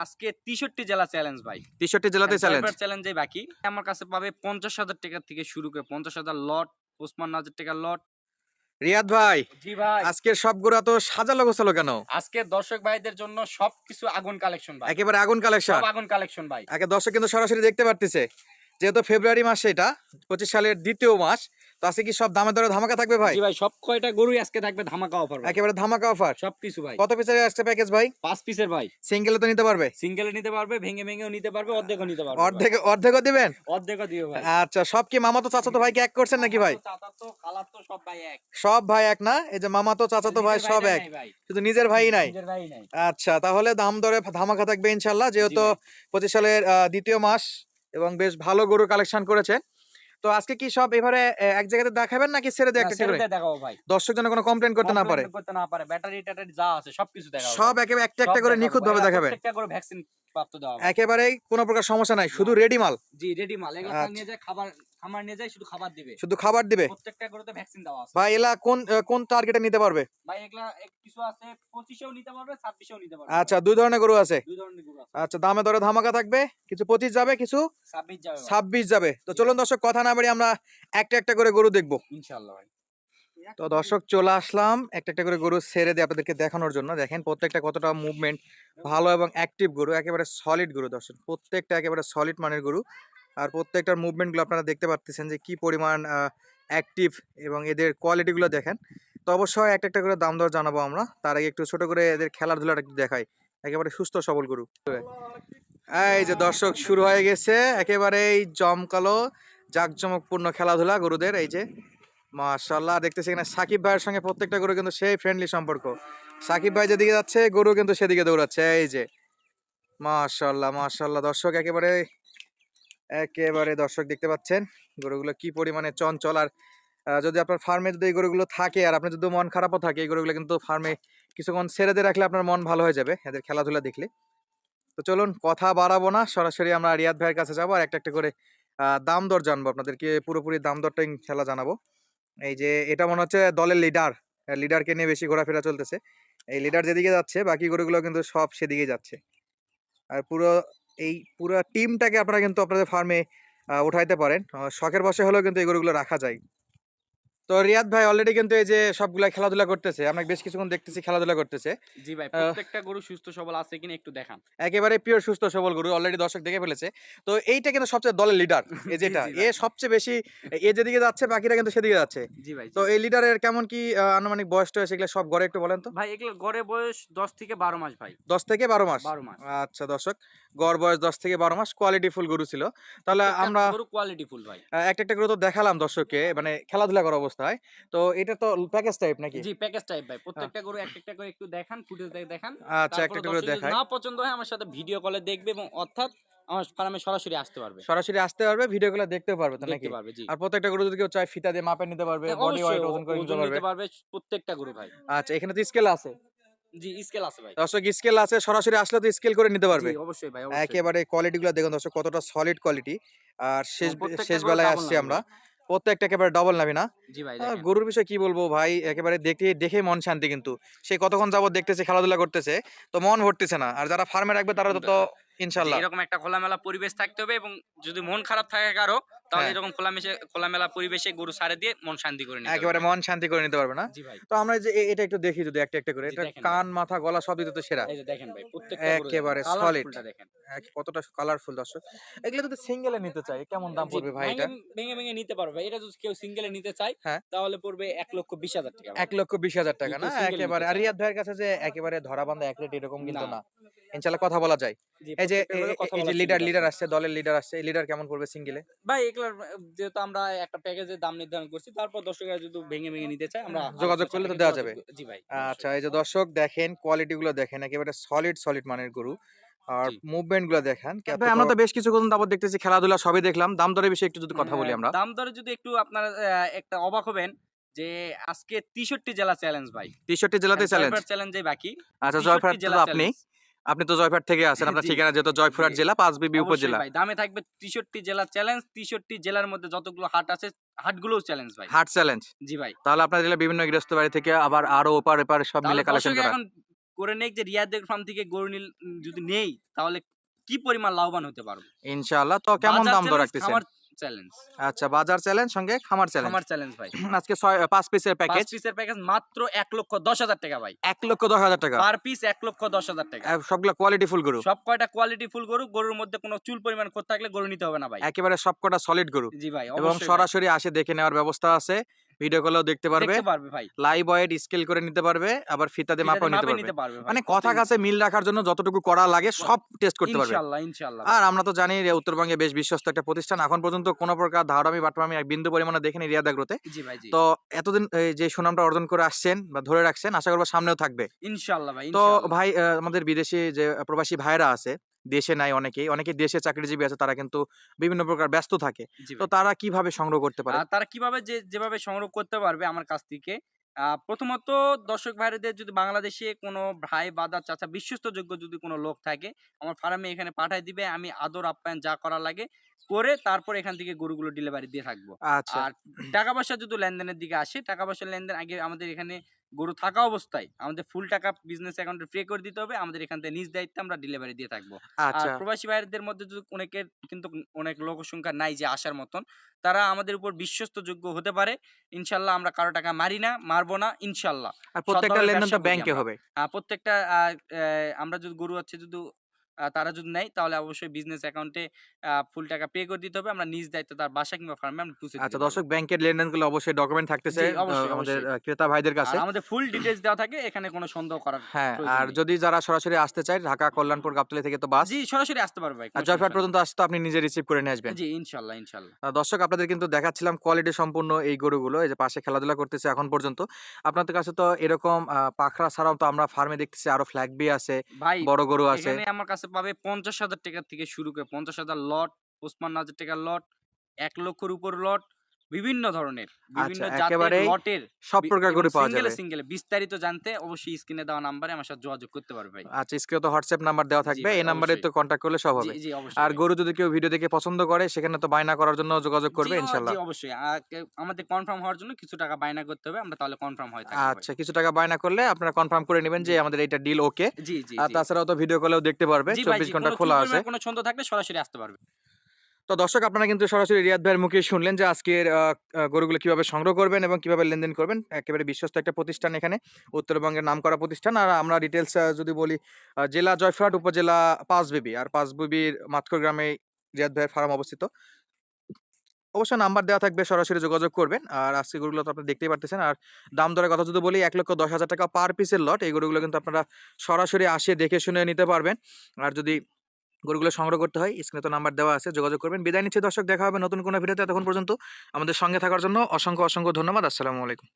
আজকে তেষট্টি জেলা চ্যালেঞ্জ ভাই। তেষট্টি জেলাতে চ্যালেঞ্জ চ্যালেঞ্জে বাকি। আমার কাছে পাবে পঞ্চাশ হাজার টাকা থেকে শুরু করে পঞ্চাশ হাজার লট ওসমান হাজার টাকার লট রিয়াদ ভাই জি ভাই। আজকের সবগুলো এত সাজালো গোছালো কেন? আজকে দর্শক ভাইদের জন্য সবকিছু আগুন কালেকশন ভাই। একেবারে আগুন কালেকশন সব আগুন কালেকশন ভাই। আগে দর্শক কিন্তু সরাসরি দেখতে পারতেছে যেহেতু ফেব্রুয়ারি মাস এটা পঁচিশ সালের দ্বিতীয় মাস তো আজকে কি সব দামে দরে ধামাকা থাকবে ভাই? জি ভাই সব কয়টা গরুই আজকে থাকবে ধামাকা অফার একেবারে ধামাকা অফার সবকিছু ভাই। কত পিসের আসছে প্যাকেজ ভাই? পাঁচ পিসের ভাই। সিঙ্গেলে তো নিতে পারবে? সিঙ্গেলে নিতে পারবে ভেঙে ভেঙেও নিতে পারবে অর্ধেকও নিতে পারবে অর্ধেক অর্ধেকও দিবেন? ভাই। অর্ধেকও দিও ভাই। আচ্ছা সব কি মামা তো চাচা তো ভাইকে এক করছেন নাকি ভাই? চাচা তো কালার তো সব ভাই এক। সব ভাই এক না? এই যে মামা তো চাচা তো ভাই সব এক। শুধু নিজের ভাই নাই? নিজের ভাই নাই। আচ্ছা তাহলে দাম দরে ধামাকা থাকবে ইনশাল্লাহ যেহেতু পঁচিশ সালের দ্বিতীয় মাস এবং বেশ ভালো গরু কালেকশন করেছে তো আজকে কি সব এবারে এক জায়গাতে দেখাবেন নাকি ছেড়ে দিয়ে একটা ছেড়ে দেখাবো ভাই। দর্শক যেন কোনো কমপ্লেন করতে না পারে। করতে না পারে ব্যাটারি ট্যাটারি যা আছে সবকিছু দেখাবো সব একেবারে একটা একটা করে নিখুঁত ভাবে দেখাবেন একটা করে ভ্যাকসিন প্রাপ্ত দেওয়া একেবারে কোনো প্রকার সমস্যা নাই শুধু রেডি মাল। জি রেডি মাল। এগুলো আচ্ছা। নিয়ে যায় খাবার খামার নিয়ে যায় শুধু খাবার দিবে। শুধু খাবার দিবে? প্রত্যেকটা গরুতে ভ্যাকসিন দেওয়া আছে। ভাই এলা কোন কোন টার্গেটে নিতে পারবে? ভাই এগুলা কিছু আছে পঁচিশেও নিতে পারবে ছাব্বিশেও নিতে পারবে। আচ্ছা দুই ধরনের গরু আছে? দুই ধরনের গরু আছে। আচ্ছা দামে দরে ধামাকা থাকবে? কিছু পঁচিশ যাবে কিছু ছাব্বিশ যাবে ভাই, ছাব্বিশ যাবে। তো চলুন দর্শক কথা না বাড়ি আমরা একটা একটা করে গরু দেখব। ইনশাআল্লাহ ভাই। তো দর্শক চলে আসলাম একটা একটা করে গরু ছেড়ে দিয়ে আপনাদেরকে দেখানোর জন্য। দেখেন প্রত্যেকটা কতটা মুভমেন্ট ভালো এবং অ্যাক্টিভ গরু একেবারে সলিড গরু দর্শক। প্রত্যেকটা একেবারে সলিড মানের গরু। আর প্রত্যেকটার মুভমেন্টগুলো আপনারা দেখতে পাচ্ছেন যে কি পরিমাণ অ্যাক্টিভ এবং এদের কোয়ালিটিগুলো দেখেন। তো অবশ্যই একটা একটা করে দাম দর জানাব আমরা। তার আগে একটু ছোট করে এদের খেলাধুলাটা একটু দেখাই। একেবারে সুস্থ সবল গরু। এই যে দর্শক, শুরু হয়ে গেছে একেবারেই জমকালো, জাঁকজমকপূর্ণ খেলাধুলা গরুদের। এই যে মাশাল্লাহ দেখতেছি এখানে সাকিব ভাইয়ের সঙ্গে প্রত্যেকটা গরু কিন্তু সেই ফ্রেন্ডলি সম্পর্ক। সাকিব ভাই যেদিকে যাচ্ছে, গরু কিন্তু সেদিকে দৌড়াচ্ছে। এই যে মাশাল্লাহ মাশাল্লাহ দর্শক, একেবারে একেবারে দর্শক দেখতে পাচ্ছেন, গরুগুলো কি পরিমাণে চঞ্চল। আর যদি আপনার ফার্মে যদি এই গরুগুলো থাকে আর আপনার যদি মন খারাপও থাকে, এই গরুগুলো কিন্তু ফার্মে কিছুক্ষণ ছেড়ে দিয়ে রাখলে আপনার মন ভালো হয়ে যাবে, এদের খেলাধুলা দেখলে। তো চলুন কথা বাড়াবো না, সরাসরি আমরা রিয়াদ ভাইয়ের কাছে যাব আর একটা একটা করে দাম দর জানব। আপনাদেরকে পুরোপুরি দাম দরটা খেলা জানাব। এই যে এটা মনে হচ্ছে দলের লিডার লিডারকে নিয়ে বেশি ঘোরাফেরা চলতেছে। এই লিডার যেদিকে যাচ্ছে, বাকি গরুগুলো কিন্তু সব সেদিকে যাচ্ছে। আর পুরো এই পুরো টিমটাকে আপনারা কিন্তু আপনাদের ফার্মে উঠাইতে পারেন। শখের বসে হলেও কিন্তু এই গরুগুলো রাখা যায়। তো রিয়াদ ভাই অলরেডি কিন্তু এই যে সবগুলা খেলাধুলা করতেছে আমরা বেশ কিছুক্ষণ দেখতেছি খেলাধুলা করতেছে। জি ভাই প্রত্যেকটা গরু সুস্থ সবল আছে কিনা একটু দেখান। একেবারে পিওর সুস্থ সবল গরু অলরেডি দর্শক দেখে ফেলেছে। তো এইটা কিন্তু সবচেয়ে দলের লিডার এই যেটা। এ সবচেয়ে বেশি এ যেদিকে যাচ্ছে বাকিরা কিন্তু সেদিকে যাচ্ছে। জি ভাই তো এই লিডারের কেমন কি আনুমানিক বয়স টয়স এগুলো সব গড়ে একটু বলেন তো? ভাই এগুলো গড়ে বয়স দশ থেকে বারো মাস ভাই। দশ থেকে বারো মাস? বারো মাস। আচ্ছা দর্শক গড় বয়স দশ থেকে বারো মাস কোয়ালিটি ফুল গরু ছিল। তাহলে আমরা গরু কোয়ালিটি ফুল ভাই। একটা একটা করে তো দেখালাম দর্শককে মানে খেলাধুলা করা অবস্থায় তো এটা তো প্যাকেজ টাইপ নাকি? জি প্যাকেজ টাইপ ভাই। প্রত্যেকটা গরু একটা একটা করে একটু দেখান ফুটেজ দেখান। আচ্ছা একটা করে না পছন্দ হয় আমার সাথে ভিডিও কলে দেখবে এবং অর্থাৎ আমার ফার্মে সরাসরি আসতে পারবে। সরাসরি আসতে পারবে ভিডিওগুলো দেখতে পারবে তো নাকি? দেখতে পারবে জি। আর প্রত্যেকটা গরু যদি কেউ চায় ফিতা দিয়ে মাপে নিতে পারবে হ্যাঁ, বডি ওয়েট ওজন করে নিতে পারবে। প্রত্যেকটা গরু ভাই। আচ্ছা এখানে তো স্কেল আছে। জি স্কেল আছে ভাই। দর্শক স্কেল আছে সরাসরি আসলে তো স্কেল করে নিতে পারবে। অবশ্যই ভাই একেবারে কোয়ালিটি গুলো দেখুন দর্শক কতটা সলিড কোয়ালিটি আর শেষ শেষ বেলায় আসছি আমরা। প্রত্যেকটা একেবারে ডবল নাবি না। জি ভাই গরুর বিষয়ে কি বলব ভাই? একেবারে দেখে দেখে মন শান্তি কিন্তু। সে কতক্ষণ যাবত দেখতেছে খেলাধুলা করতেছে তো মন ভরতেছে না। আর যারা ফার্মে রাখবে তারা তো তো ইনশাল্লাহ এরকম একটা খোলামেলা পরিবেশ থাকতে হবে এবং যদি মন খারাপ থাকে কারও তাহলে হ্যাঁ। এরকম খোলামেশে খোলামেলা পরিবেশে গরু দিয়ে মন শান্তি করে নিতে একেবারে মন শান্তি করে নিতে পারবে না? তো আমরা যে এটা একটু দেখি যদি একটা একটা করে। এটা কান মাথা গলা সব তো সেরা। এই যে দেখেন ভাই প্রত্যেকটা একেবারে colourful দেখেন। কতটা কালারফুল দর্শক। এগুলো যদি সিঙ্গেলে নিতে চাই কেমন দাম পড়বে ভাই এটা? ভেঙে- ভেঙে নিতে পারবে এটা যদি কেউ সিঙ্গেলে নিতে চায় হ্যাঁ। তাহলে পড়বে এক লক্ষ বিশ হাজার টাকা এক লক্ষ বিশ হাজার টাকা না? একেবারে। আর চায়। রিয়াদ ভাইয়ের কাছে যে একেবারে ধরা বান্ধা এক রেট এরকম কিন্তু না। ইনশাল্লাহ কথা বলা যায়। এই যে এই যে লিডার লিডার আসছে দলের লিডার আসছে এই লিডার কেমন পড়বে সিঙ্গেলে ভাই এগুলার যেহেতু আমরা একটা প্যাকেজের দাম নির্ধারণ করছি তারপর দর্শকরা যদি ভেঙে ভেঙে নিতে চায় আমরা যোগাযোগ করলে তো দেওয়া যাবে। জি ভাই আচ্ছা এই যে দর্শক দেখেন কোয়ালিটি গুলো দেখেন একেবারে সলিড সলিড মানের গরু। আর মুভমেন্টগুলো দেখেন ভাই আমরা তো বেশ কিছুক্ষণ যাবত দেখতেছি খেলাধুলা সবই দেখলাম। দাম দরের বিষয়ে একটু যদি কথা বলি হ্যাঁ, আমরা। দাম দরে যদি একটু আপনারা একটা অবাক হবেন যে আজকে তেষট্টি জেলা চ্যালেঞ্জ ভাই। তেষট্টি জেলাতে চ্যালেঞ্জ চ্যালেঞ্জে বাকি। আচ্ছা 63 জেলা আপনি। আপনি তো জয়পুরহাট থেকে আছেন আপনার ঠিকানা যেহেতু জয়পুরহাট জেলা পাঁচবিবি অবশ্যই উপজেলা দামে থাকবে তেষট্টি জেলা চ্যালেঞ্জ তেষট্টি জেলার মধ্যে যতগুলো হাট আছে হাটগুলোও চ্যালেঞ্জ ভাই। হাট চ্যালেঞ্জ জি ভাই। তাহলে আপনার জেলা বিভিন্ন গৃহস্থ বাড়ি থেকে আবার আরও ওপার এপার সব মিলে কালেকশন করা। এখন করে নেই যে রিয়াদের ফার্ম থেকে গরু নিল যদি নেই তাহলে কি পরিমাণ লাভবান হতে পারব? ইনশাআল্লাহ তো কেমন দাম দর রাখতেছেন? চ্যালেঞ্জ আচ্ছা বাজার চ্যালেঞ্জ সঙ্গে খামার চ্যালেঞ্জ খামার চ্যালেঞ্জ ভাই। আজকে 5 পিসের প্যাকেজ 5 পিসের প্যাকেজ মাত্র এক লক্ষ দশ হাজার টাকা ভাই। এক লক্ষ দশ হাজার টাকা। পার পিস এক লক্ষ দশ হাজার টাকা। সবগুলা কোয়ালিটি ফুল গরু। সব কয়টা কোয়ালিটি ফুল গরু? গরুর মধ্যে কোনো চুল পরিমাণ করতে থাকলে গরু নিতে হবে না ভাই। একেবারে সবকটা সলিড গরু। জি ভাই এবং সরাসরি আসে দেখে নেওয়ার ব্যবস্থা আছে। ভিডিও কলেও দেখতে পারবে। দেখতে পারবে ভাই। লাইভ ওয়েট স্কেল করে নিতে পারবে আবার ফিতা দিয়ে মাপও নিতে পারবে। মানে কথা কাছে মিল রাখার জন্য যতটুকু করা লাগে সব টেস্ট করতে পারবে। ইনশাআল্লাহ ইনশাআল্লাহ আর আমরা তো জানি উত্তরবঙ্গে বেশ বিশ্বস্ত একটা প্রতিষ্ঠান এখন পর্যন্ত কোনো প্রকার ধারামি বাটমামি এক বিন্দু পরিমাণে দেখেনি রিয়াদ আগ্রোতে। জি ভাই জি। তো এতদিন এই যে সুনামটা অর্জন করে আসছেন বা ধরে রাখছেন আশা করব সামনেও থাকবে। ইনশাআল্লাহ ভাই তো ভাই আমাদের বিদেশি যে প্রবাসী ভাইরা আছে দেশে নাই অনেকেই। অনেকে দেশে চাকরিজীবী আছে তারা কিন্তু বিভিন্ন প্রকার ব্যস্ত থাকে। তো তারা কীভাবে সংগ্রহ করতে পারে? তারা কীভাবে যে যেভাবে সংগ্রহ করতে পারবে আমার কাছ থেকে প্রথমত দর্শক ভাইদের যদি বাংলাদেশে কোনো ভাই বাদা চাচা বিশ্বস্তযোগ্য যদি কোনো লোক থাকে আমার ফার্মে এখানে পাঠাই দিবে আমি আদর আপ্যায়ন যা করা লাগে করে তারপর এখান থেকে গরুগুলো ডেলিভারি দিয়ে থাকব। আচ্ছা। আর টাকা পয়সা যদি লেনদেনের দিকে আসে টাকা পয়সার লেনদেন আগে আমাদের এখানে গরু থাকা অবস্থায় আমাদের ফুল টাকা বিজনেস অ্যাকাউন্টে পে করে দিতে হবে। আমাদের এখান থেকে নিজ দায়িত্বে আমরা ডেলিভারি দিয়ে থাকব। আর আচ্ছা। প্রবাসী ভাইদের মধ্যে যদি অনেকের কিন্তু অনেক লোক সংখ্যা নাই যে আসার মতন তারা আমাদের উপর বিশ্বস্ত যোগ্য হতে পারে। ইনশাল্লাহ আমরা কারও টাকা মারি না মারবো না ইনশাল্লাহ। আর প্রত্যেকটা লেনদেন তো ব্যাংকে। হবে। প্রত্যেকটা আমরা যদি গরু হচ্ছে যদি তারা যদি নেয় তাহলে অবশ্যই বিজনেস অ্যাকাউন্টে ফুল টাকা পে করে দিতে হবে। আমরা নিজ দায়িত্ব তার বাসা কিংবা ফার্মে আমরা পৌঁছে আচ্ছা দর্শক ব্যাংকের লেনদেনগুলো অবশ্যই ডকুমেন্ট থাকতেছে আমাদের ক্রেতা ভাইদের কাছে। আমাদের ফুল ডিটেলস দেওয়া থাকে এখানে কোনো সন্দেহ করার হ্যাঁ আর যদি যারা সরাসরি আসতে চায় ঢাকা কল্যাণপুর গাবতলী থেকে তো বাস। জি সরাসরি আসতে পারবে আর জয়ফাট পর্যন্ত আসতে আপনি নিজে রিসিভ করে নিয়ে আসবেন। জি ইনশাল্লাহ আহ, দর্শক আপনাদের কিন্তু দেখাচ্ছিলাম কোয়ালিটি সম্পূর্ণ এই গরুগুলো এই যে পাশে খেলাধুলা করতেছে এখন পর্যন্ত। আপনাদের কাছে তো এরকম পাখরা ছাড়াও তো আমরা ফার্মে দেখতেছি আরও ফ্ল্যাগ বি আছে বড় গরু আছে। আমার কাছে পাবে পঞ্চাশ হাজার টাকা থেকে শুরু করে পঞ্চাশ হাজার লট, ওসমান হাজার টাকার লট, এক লক্ষর উপর লট বিভিন্ন ধরনের বিভিন্ন জাতের আচ্ছা, লটের সব প্রকার গরু পাওয়া যাবে। সিঙ্গেলে বিস্তারিত জানতে অবশ্যই স্ক্রিনে দেওয়া নাম্বারে আমার সাথে যোগাযোগ করতে পারবে ভাই। আচ্ছা স্ক্রিনে তো হোয়াটসঅ্যাপ নাম্বার দেওয়া থাকবে এই নাম্বারে তো কন্ট্যাক্ট করলে সব হবে। জি অবশ্যই আর গরু যদি কেউ ভিডিও দেখে পছন্দ করে সেখানে তো বায়না করার জন্য যোগাযোগ করবে ইনশাল্লাহ। জি অবশ্যই। আমাদের কনফার্ম হওয়ার জন্য কিছু টাকা বায়না করতে হবে আমরা তাহলে কনফার্ম হয় ভাই। আচ্ছা কিছু টাকা বায়না করলে আপনারা কনফার্ম করে নেবেন যে আমাদের এটা ডিল ওকে জি জি আর তাছাড়াও তো ভিডিও কলেও দেখতে পারবে জি ভাই, চব্বিশ জি, ঘণ্টা খোলা আছে। কোনো ছন্দ থাকলে সরাসরি আসতে পারবে। তো দর্শক, আপনারা কিন্তু সরাসরি রিয়াদ ভাইয়ের মুখে শুনলেন যে আজকের গরুগুলো কীভাবে সংগ্রহ করবেন এবং কীভাবে লেনদেন করবেন। একেবারে বিশ্বস্ত একটা প্রতিষ্ঠান এখানে, উত্তরবঙ্গের নাম করা প্রতিষ্ঠান। আর আমরা ডিটেলস যদি বলি জেলা জয়ফ্রাট উপজেলা পাঁচবিবি আর পাঁচবিবির মাতকর গ্রামে রিয়াদ ভাইয়ের ফার্ম অবস্থিত। অবশ্য নাম্বার দেওয়া থাকবে, সরাসরি যোগাযোগ করবেন। আর আজকে গরুগুলো তো আপনি দেখতেই পারতেছেন। আর দাম দরের কথা যদি বলি, এক লক্ষ দশ হাজার টাকা পার পিসের লট এই গরুগুলো কিন্তু আপনারা সরাসরি আসে দেখে শুনে নিতে পারবেন। আর যদি গরুগুলো সংগ্রহ করতে হয়। স্ক্রিনে তো নাম্বার দেওয়া আছে, যোগাযোগ করবেন। বিদায় নিচ্ছি দর্শক, দেখা হবে নতুন কোনো ভিডিওতে। তখন পর্যন্ত আমাদের সঙ্গে থাকার জন্য অসংখ্য অসংখ্য ধন্যবাদ। আসসালামু আলাইকুম।